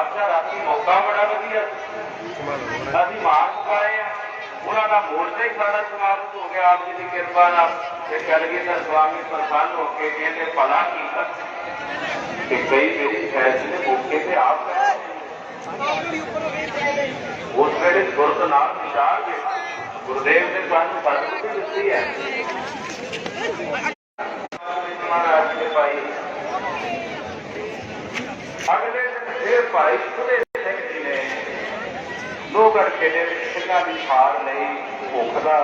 ਅੱਛਾ, ਰਾਤੀ ਮੌਕਾ ਬੜਾ ਵਧੀਆ। ਅਸੀਂ ਮਾਰ ਪਾਏ ਆ। ਉਹਨਾਂ ਦਾ ਮੋਰਚਾ ਹੀ ਸਾਡਾ ਸਮਾਪਤ ਹੋ ਗਿਆ। ਆਪ ਜੀ ਦੀ ਕਿਰਪਾ ਨਾਲ ਤੇ ਕਲਗੀਧਰ ਸਵਾਮੀ ਪ੍ਰਸੰਨ ਹੋ ਕੇ ਕਹਿੰਦੇ ਭਲਾ ਕੀਤਾ ਕਿ ਕਈ ਮੇਰੀ ਫੈਸਲੇ ਮੌਕੇ ਤੇ ਆਪ ਉਸ ਵੇਲੇ ਗੁਰਤ ਨਾਲ ਵਿਚਾਰ ਗਏ ਗੁਰਦੇਵ ਨੇ ਸਾਨੂੰ ਬਰਕਤ ਦਿੱਤੀ ਹੈ। ਮਹਾਰਾਜ ਦੇ ਭਾਈ, ਅਗਲੇ ਫਿਰ ਭਾਈ ਸੁਦੇ ਸਿੰਘ ਜੀ ਨੇ ਲੋਗੜ ਖੇਡੇ ਵਿੱਚ ਸਿੰਘਾਂ ਦੀ ਹਾਰ ਲਈ ਭੁੱਖ ਦਾ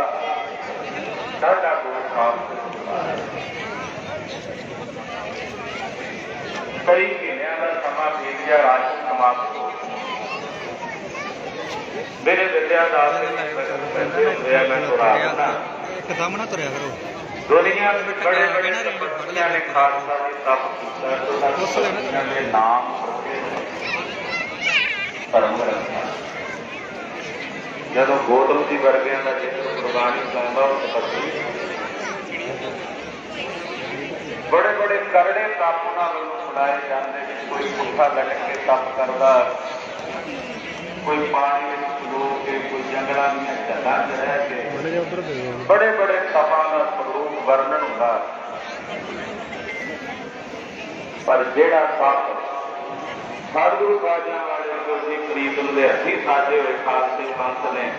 ਡਾਢਾ ਗੁਰੂ ਸਾਹਿਬ ਕਈ ਮਹੀਨਿਆਂ ਦਾ ਸਮਾਂ ਬੀਤ ਗਿਆ ਰਾਸ਼ਨ ਸਮਾਪਤ ਹੋ ਗਿਆ। ਮੇਰੇ ਵਿਦਿਆਦਾਸ ਦੇ ਪੈਸੇ ਹੁੰਦੇ ਆ ਮੈਂ ਤੁਰਾ ਇੱਕਦਮ ਨਾ ਤੁਰਿਆ ਕਰੋ ਦੁਨੀਆ ਵਿੱਚ ਬੜੇ ਬੜੇ ਨੇ ਖਾਲਸਾ ਦੀ ਤਪ ਕੀਤਾ ਉਹਨਾਂ ਦੇ ਨਾਮ ਧਰਮ ਰੱਖਿਆ ਜਦੋਂ ਗੋਤਮ ਜੀ ਵਰਗਿਆਂ ਦਾ ਜਿਸ ਕੁਰਬਾਨੀ ਪਾਉਂਦਾ, ਉਹ ਤਪੱਸੀ ਬੜੇ ਬੜੇ ਕਰੜੇ ਤਪ ਉਹਨਾਂ ਵੱਲੋਂ ਫੜਾਏ ਜਾਂਦੇ ਨੇ। ਕੋਈ ਪੁੱਠਾ ਲਟਕ ਕੇ ਤਪ ਕਰਦਾ, ਕੋਈ ਪਾਣੀ ਵਿੱਚ ਖਲੋ ਕੇ, ਕੋਈ ਜੰਗਲਾਂ ਦੀਆਂ ਝੱਲਾਂ 'ਚ ਰਹਿ ਕੇ। ਬੜੇ ਬੜੇ ਬੜੇ ਤਪਾਂ ਦਾ ਸਰੂਪ ਵਰਣਨ ਹੁੰਦਾ। ਪਰ ਜਿਹੜਾ ਤਪ ਸਤਿਗੁਰੂ ਬਾਜਾਂ ਵਾਲੇ ਗੁਰਜੀ ਪ੍ਰੀਤਮ ਦੇ ਹੱਥੀ ਸਾਜੇ ਹੋਏ ਖਾਲਸੇ ਪੰਥ ਨੇ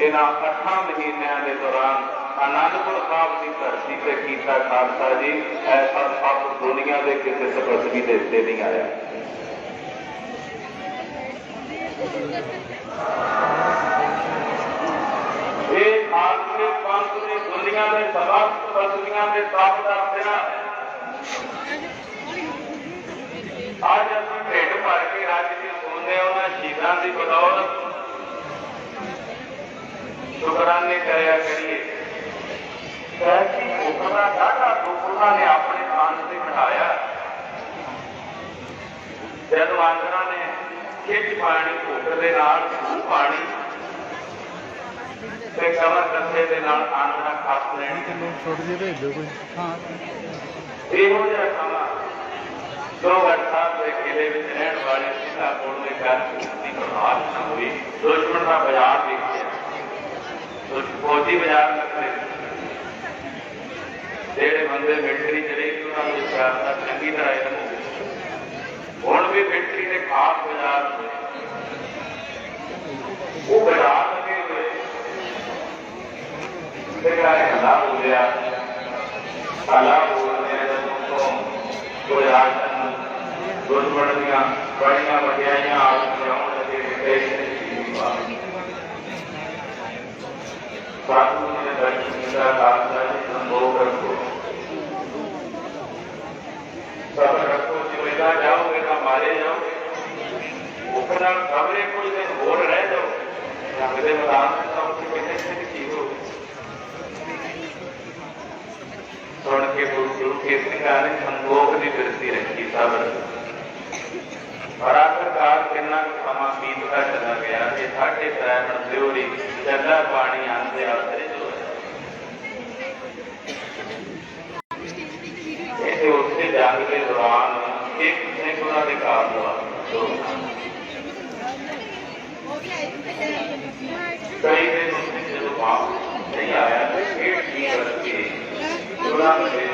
ਇਹਨਾਂ ਅੱਠਾਂ ਮਹੀਨਿਆਂ ਦੇ ਦੌਰਾਨ ਆਨੰਦਪੁਰ ਸਾਹਿਬ ਦੀ ਧਰਤੀ ਤੇ ਕੀਤਾ ਖਾਲਸਾ ਜੀ। ਐਸਾ ਸਭ ਦੁਨੀਆ ਦੇ ਕਿਸੇ ਤਪਸਵੀ ਦੇ ਉੱਤੇ ਨਹੀਂ ਆਇਆ। ਇਹ ਖਾਲਸੇ ਪੰਥ ਨੇ ਦੁਨੀਆ ਦੇ ਸਮਸਤ ਤਪਸਵੀਆਂ ਦੇ ਤਾਪ ਦਾ ਸਿਰਾ ਅੱਜ ਭਰ ਕੇ ਰੱਜ ਕੇ ਸੁਣਦੇ ਉਹਨਾਂ ਸ਼ਹੀਦਾਂ ਦੀ ਬਦੌਲਤ ਸ਼ੁਕਰਾਨੇ ਕਰਿਆ ਕਰੀਏ। ਐਸੀ ਹੁਕਮਾ ਸਾਡਾ ਉਹਨਾਂ ਨੇ ਆਪਣੇ ਖਾਨ ਤੇ ਬਿਠਾਇਆ। ਜਦੋਂ ਆਂਦਰਾਂ ਨੇ ਖਿੱਚ ਪਾਣੀ ਭੁੱਖ ਦੇ ਨਾਲ ਪਾਣੀ ਤੇ ਕਮਰ ਕੱਸੇ ਦੇ ਨਾਲ ਆਂਦਰਾਂ ਖਾਸ ਲੈਣੀ। ਕਿਲੋ ਛੋਟ ਜਿਹੇ ਭੇਜ ਦਿਓ ਕੋਈ। ਹਾਂ ਇਹੋ ਜਿਹਾ ਸਮਾਂ ਦੋਗੜ ਸਾਹਿਬ ਦੇ ਕਿਲੇ ਵਿੱਚ ਰਹਿਣ ਵਾਲੇ ਸਿੱਧਾ ਕੋਲ ਦੇ ਘਰ ਦੀ ਪ੍ਰਭਾਵ ਨਾ ਹੋਈ। ਦੁਸ਼ਮਣ ਦਾ ਬਾਜ਼ਾਰ ਦੇਖਿਆ। ਫੌਜੀ ਬਾਜ਼ਾਰ ਲੱਗਦੇ ਜਿਹੜੇ ਬੰਦੇ ਮਿਲਟਰੀ ਚਲੇ ਉਹਨਾਂ ਨੂੰ ਸਿਆਸਤ ਦਾ ਚੰਗੀ ਤਰ੍ਹਾਂ ਇਹਨਾਂ ਹੁਣ ਵੀ ਮਿਲਟਰੀ ਦੇ ਖਾਸ ਬਾਜ਼ਾਰ ਉਹ ਬਾਜ਼ਾਰ ਲੱਗੇ ਹੋਏ। ਤੇ ਕਾਰੇ ਹਲਾ ਹੋ ਗਿਆ ਹਲਾ ਹੋ ਕੋਈ ਆਸ਼ਨ ਦੁਸ਼ਮਣ ਦੀਆਂ ਬੜੀਆਂ ਵਡਿਆਈਆਂ ਆਪ ਲਿਆਉਣ ਲੱਗੇ ਦੇਸ਼ ਦੇ ਸਾਧੂ ਜੀ ਨੇ ਦਰਸ਼ਨ ਕੀਤਾ ਖਾਲਸਾ ਜੀ ਸੰਭੋਗ ਰੱਖੋ ਸਭ ਰੱਖੋ ਜਿਵੇਦਾ ਜਾਓਗੇ ਤਾਂ ਮਾਰੇ ਜਾਓਗੇ ਉਹ ਨਾਲ ਖਬਰੇ ਕੋਈ ਦਿਨ ਹੋਰ ਰਹਿ ਜਾਓ ਜੰਗ ਦੇ ਮੈਦਾਨ ਵਿੱਚ ਤਾਂ ਉੱਥੇ ਕਿਤੇ ਕਿਤੇ ਚੀਜ਼ ਹੋ ਸੁਣ ਕੇ ਗੁਰੂ ਗੁਰੂ ਕੇ ਸਿੰਘਾਂ ਨੇ ਸੰਤੋਖ ਦੀ ਬਿਰਤੀ ਰੱਖੀ ਸਬਰ ਪਰ ਆਖਰਕਾਰ ਕਿੰਨਾ ਕੁ ਸਮਾਂ ਬੀਤਦਾ ਚਲਾ ਗਿਆ ਕਿ ਸਾਡੇ ਸੈਣ ਦਿਉਰੀ ਚੱਲਾ ਪਾਣੀ ਆਂਦੇ ਆਸਰੇ ਜੋ ਇਹ ਉੱਥੇ ਜੰਗ ਦੇ ਦੌਰਾਨ ਇੱਕ ਸਿੰਘ ਉਹਨਾਂ ਦੇ ਘਰ ਦਾ ਕਈ ਦਿਨ ਉੱਥੇ ਜਦੋਂ ਵਾਪਸ ਨਹੀਂ ਆਇਆ ਤੇ ਇਹ ਠੀਕ ਕਰਕੇ ਉਹਨਾਂ ਨੇ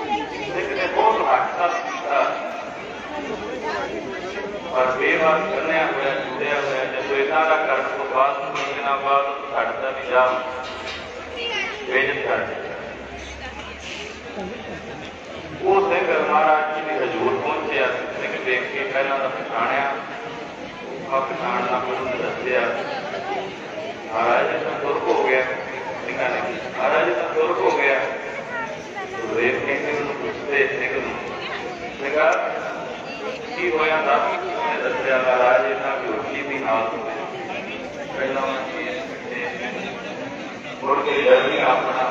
ਕਿ ਕੀਤਾ ਪਰ ਬੇਵਾਰ ਕਰਨਿਆ ਹੋਇਆ ਜੁੜਿਆ ਹੋਇਆ ਜਦੋਂ ਇਹਨਾਂ ਦਾ ਕਰਨ ਤੋਂ ਬਾਅਦ ਕੁਝ ਦਿਨਾਂ ਬਾਅਦ ਛੱਡਦਾ ਵੀ ਜਾ ਕਰ ਉਹ ਸਿੰਘ ਮਹਾਰਾਜ ਜੀ ਦੇ ਹਜ਼ੂਰ ਪਹੁੰਚਿਆ ਸਿੰਘ ਦੇਖ ਕੇ ਪਹਿਲਾਂ ਤਾਂ ਪਛਾਣਿਆ ਆ ਪਛਾਣ ਦਾ ਮੈਨੂੰ ਦੱਸਿਆ ਮਹਾਰਾਜ ਜੀ ਤਾਂ ਤੁਰਕ ਹੋ ਗਿਆ। ਸਿੰਘਾਂ ਨੇ ਮਹਾਰਾਜ ਜੀ ਤਾਂ ਤੁਰਕ अपना